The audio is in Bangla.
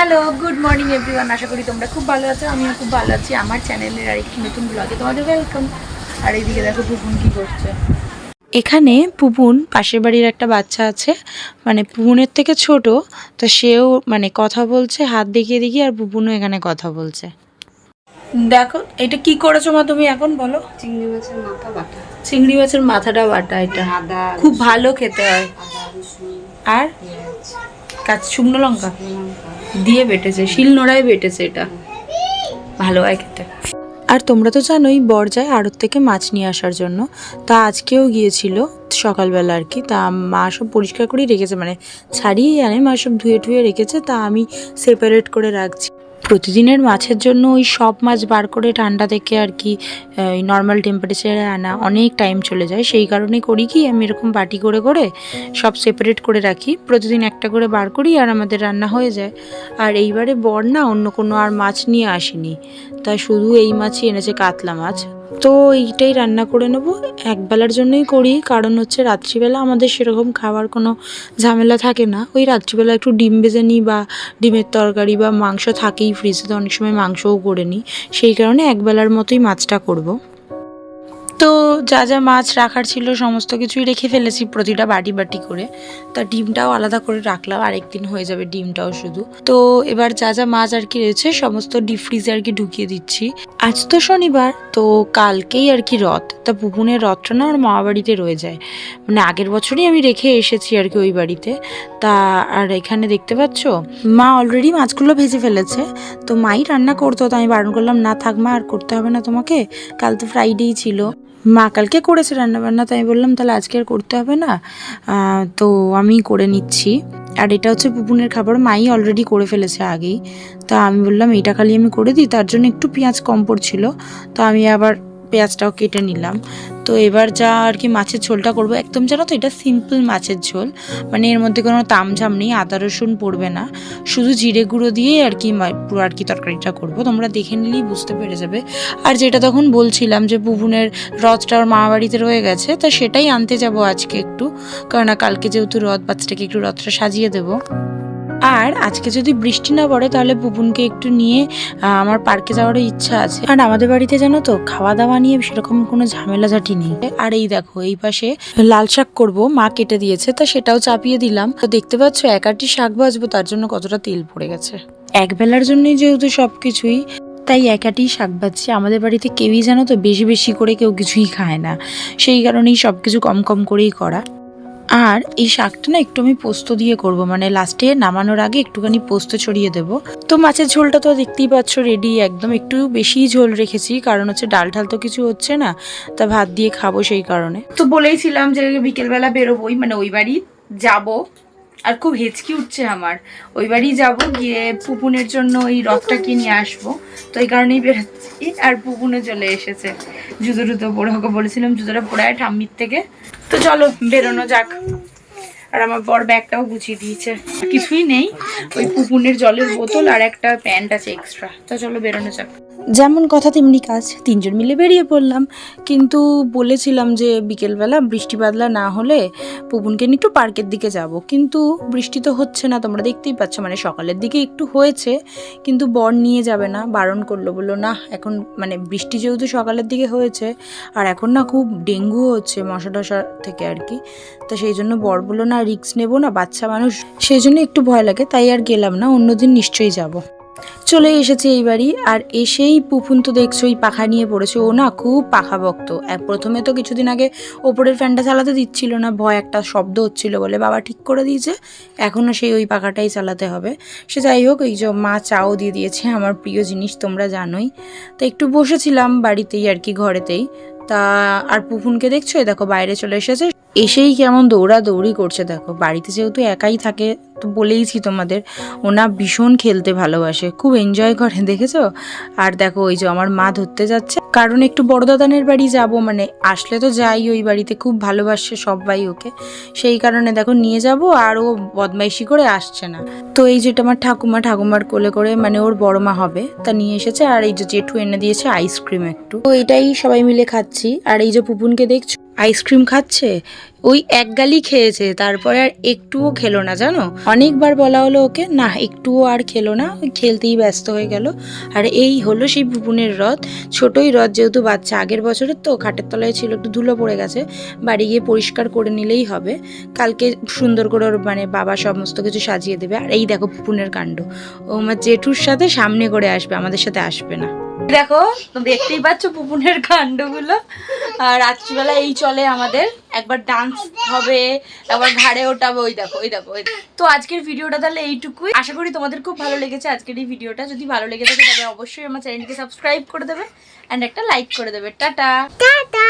হ্যালো গুড মর্নিং এভরিওয়ান আশা করি তোমরা খুব ভালো আছো আমিও খুব ভালো আছি। আমার চ্যানেলের আরেকটি নতুন ব্লগে তোমাদের ওয়েলকাম আর এইদিকে দেখো পুপুন কি করছে। এখানে পুপুন পাশের বাড়ির একটা বাচ্চা আছে মানে পুপুনের থেকে ছোট তো সেও মানে কথা বলছে হাত দেখিয়ে দেখিয়ে আর পুপুনও এখানে কথা বলছে। দেখো এটা কি করেছ মা তুমি এখন বলো? চিংড়ি মাছের মাথা বাটা। চিংড়ি মাছের মাথাটা বাটা এটা। খুব ভালো খেতে হয়। আর? পেঁয়াজ। শুকনো লঙ্কা। দিয়ে বেটেছে শিল নোড়ায় বেটেছে এটা। ভালো হয় খেতে। আর তোমরা তো জানোই বর যায় আড়ত থেকে মাছ নিয়ে আসার জন্য। তা আজকেও গিয়েছিল সকালবেলা আর কি। তা মা সব পরিষ্কার করেই রেখেছে মানে ছাড়িয়ে আনে, মা সব ধুয়ে টুয়ে রেখেছে। তা আমি সেপারেট করে রাখছি। প্রতিদিনের মাছের জন্য ওই সব মাছ বার করে ঠান্ডা থেকে আর কি ওই নর্মাল টেম্পারেচারে আনা অনেক টাইম চলে যায়। সেই কারণে করি কি, আমি এরকম বাটি করে করে সব সেপারেট করে রাখি। প্রতিদিন একটা করে বার করি আর আমাদের রান্না হয়ে যায়। আর এইবারে বর না অন্য কোনো আর মাছ নিয়ে আসেনি। তাই শুধু এই মাছই এনেছে, কাতলা মাছ। তো এইটাই রান্না করে নেব। একবেলার জন্যই করি, কারণ হচ্ছে রাত্রিবেলা আমাদের সেরকম খাবার কোনো ঝামেলা থাকে না। ওই রাত্রিবেলা একটু ডিম ভেজে নিই বা ডিমের তরকারি বা মাংস থাকেই ফ্রিজে তো অনেক সময় মাংসও করে নিই। সেই কারণে একবেলার মতোই মাছটা করব। তো যা যা মাছ রাখার ছিল, সমস্ত কিছুই রেখে ফেলেছি প্রতিটা বাটি বাটি করে। তা ডিমটাও আলাদা করে রাখলাম, আরেকদিন হয়ে যাবে ডিমটাও শুধু। তো এবার যা যা মাছ আর কি রয়েছে, সমস্ত ডিপ ফ্রিজে আর কি ঢুকিয়ে দিচ্ছি। আজ তো শনিবার, তো কালকেই আর কি রথ। তা পুপুনের রথটা না আমার মামা বাড়িতে রয়ে যায়। মানে আগের বছরই আমি রেখে এসেছি আর কি ওই বাড়িতে। তা আর এখানে দেখতে পাচ্ছ? মা অলরেডি মাছগুলো ভেজে ফেলেছে। তো মাই রান্না করতো, তো আমি বারণ করলাম, না থাক মা, আর করতে হবে না তোমাকে। কাল তো ফ্রাইডেই ছিল। মা কালকে করেছে রান্না বান্না তাই বললাম তাহলে আজকে আর করতে হবে না। তো আমি করে নিচ্ছি। আর এটা হচ্ছে পুপুনের খাবার, মাই অলরেডি করে ফেলেছে আগেই। তো আমি বললাম এটা খালি আমি করে দিই। তার জন্য একটু পেঁয়াজ কম পড়ছিল। তো আমি আবার পেঁয়াজটাও কেটে নিলাম। তো এবার যা আর কি মাছের ঝোলটা করব। একদম জানো তো এটা সিম্পল মাছের ঝোল। মানে এর মধ্যে কোনো তামঝাম নেই, আদা রসুন পড়বে না। শুধু জিরে গুঁড়ো দিয়ে আর কি মা- পুরো আর কি তরকারিটা করব। তোমরা দেখে নিলেই বুঝতে পেরে যাবে। আর যেটা তখন বলছিলাম যে পুপুনের রথটা ওর মামা বাড়িতে রয়ে গেছে, তো সেটাই আনতে যাব আজকে একটু। কারণ কালকে যেহেতু রথ, বাচ্চাটাকে একটু রথটা সাজিয়ে দেবো। আর আজকে যদি বৃষ্টি না পড়ে, তাহলে পুপুনকে একটু নিয়ে আমার পার্কে যাওয়ারও ইচ্ছা আছে। আর আমাদের বাড়িতে জানো তো খাওয়া দাওয়া নিয়ে সেরকম কোনো ঝামেলাঝাটি নেই। আর এই দেখো, এই পাশে লাল শাক করব, মা কেটে দিয়েছে, তা সেটাও চাপিয়ে দিলাম। তো দেখতে পাচ্ছ, একাটি শাক ভাজবো, তার জন্য কতটা তেল পড়ে গেছে। এক বেলার জন্যই যেহেতু সবকিছুই, তাই একাটি শাক ভাজছি। আমাদের বাড়িতে কেউই জানো তো, বেশি বেশি করে কেউ কিছুই খায় না। সেই কারণেই সব কিছু কম কম করেই করা। আর এই শাকটা না একটু আমি পোস্ত দিয়ে করব। মানে লাস্টে নামানোর আগে একটুখানি পোস্ত ছড়িয়ে দেব। তো মাছের ঝোলটা তো দেখতেই পাচ্ছ রেডি একদম একটু বেশি ঝোল রেখেছি। কারণ হচ্ছে ডাল ঢাল তো কিছু হচ্ছে না, তা ভাত দিয়ে খাব সেই কারণে। তো বলেইছিলাম যে বিকেলবেলা বেরোবোই মানে ওই বাড়ি যাব। আর খুব হেঁচকি উঠছে আমার। ওই বাড়ি যাব, গিয়ে পুপুনের জন্য ওই রথটা কিনে আসব। তো এই কারণেই বেরোচ্ছি আর পুপুনে চলে এসেছে। জুতো টুতো পরে ওকে বলেছিলাম, জুতোটা পরে ঠাম্মির থেকে। তো চলো, বেরোনো যাক। আর আমার বর ব্যাগটাও গুছিয়ে দিয়েছে। কিছুই নেই, ওই পুপুনের জলের বোতল আর একটা প্যান্ট আছে এক্সট্রা। তো চলো, বেরোনো যাক। যেমন কথা তেমনি কাজ। তিনজন মিলে বেরিয়ে পড়লাম। কিন্তু বলেছিলাম যে বিকেলবেলা বৃষ্টি বাদলা না হলে পুপুনকে নিয়ে একটু পার্কের দিকে যাব। কিন্তু বৃষ্টি তো হচ্ছে না, তোমরা দেখতেই পাচ্ছ। মানে সকালের দিকে একটু হয়েছে, কিন্তু বর নিয়ে যাবে না। বারণ করল, বলল, না, এখন মানে বৃষ্টি যেহেতু সকালের দিকে হয়েছে, আর এখন না খুব ডেঙ্গু হচ্ছে মশা টশা থেকে আর কি। তো সেই জন্য বর বলল, না রিক্স নেব না, বাচ্চা মানুষ, সেই জন্য একটু ভয় লাগে, তাই আর গেলাম না, অন্যদিন নিশ্চয়ই যাব। চলে এসেছে এই বাড়ি আর এসেই পুফুন তো দেখছ ওই পাখা নিয়ে পড়েছে। ও না খুব পাখা ভক্ত। প্রথমে তো কিছুদিন আগে ওপরের ফ্যানটা চালাতে দিচ্ছিল না, ভয় একটা শব্দ হচ্ছিল বলে বাবা ঠিক করে দিয়েছে, এখনও সেই ওই পাখাটাই চালাতে হবে। সে যাই হোক, এই যে মা চাও দিয়ে দিয়েছে, আমার প্রিয় জিনিস তোমরা জানোই। তো একটু বসেছিলাম বাড়িতেই আর কি, ঘরেতেই। তা, আর পুফুনকে দেখছ? দেখো, বাইরে চলে এসেছে। এসেই কেমন দৌড়াদৌড়ি করছে দেখো। বাড়িতে যেহেতু একাই থাকে, তো বলেইছি তোমাদের, ওনা ভীষণ খেলতে ভালোবাসে, খুব এনজয় করে, দেখেছ? আর দেখো, ওই যে আমার মা ধরতে যাচ্ছে। কারণ একটু বড়দাদানের বাড়ি যাব মানে আসলে তো যাই ওই বাড়িতে, খুব ভালোবাসে সবাই ওকে। সেই কারণে দেখো, নিয়ে যাব, আর ও বদমাইশি করে আসছে না। তো এই যেটা আমার ঠাকুমা, ঠাকুমার কোলে করে মানে ওর বড় মা হবে, তা নিয়ে এসেছে। আর এই যে জেঠু এনে দিয়েছে আইসক্রিম একটু। তো এটাই সবাই মিলে খাচ্ছি। আর এই যে পুপুনকে দেখছ আইসক্রিম খাচ্ছে, ওই এক গালি খেয়েছে, তারপরে আর একটুও খেলো না, জানো? অনেকবার বলা হলো ওকে, না, একটুও আর খেলো না খেলতেই ব্যস্ত হয়ে গেল। আর এই হলো সেই পুপুনের রথ। ছোটই রথ যেহেতু বাচ্চা, আগের বছরের তো, খাটের তলায় ছিল, একটু ধুলো পড়ে গেছে, বাড়ি গিয়ে পরিষ্কার করে নিলেই হবে। কালকে সুন্দর করে ওর মানে বাবা সমস্ত কিছু সাজিয়ে দেবে। আর এই দেখো পুপুনের কাণ্ড। ও আমার জেঠুর সাথে সামনে করে আসবে, আমাদের সাথে আসবে না। দেখো দেখতেই পাচ্ছ পুপুনের কাণ্ডগুলো। আর রাত্রিবেলা এই চলে আমাদের। একবার ডান্স হবে, একবার ঘাড়ে ওঠাবে, ওই দেখো ওই দেখো তো আজকের ভিডিওটা তাহলে এইটুকুই। আশা করি তোমাদের খুব ভালো লেগেছে আজকের এই ভিডিওটা। যদি ভালো লেগে থাকে তবে অবশ্যই আমার চ্যানেলকে সাবস্ক্রাইব করে দেবে। অ্যান্ড একটা লাইক করে দেবে। টাটা। টাটা।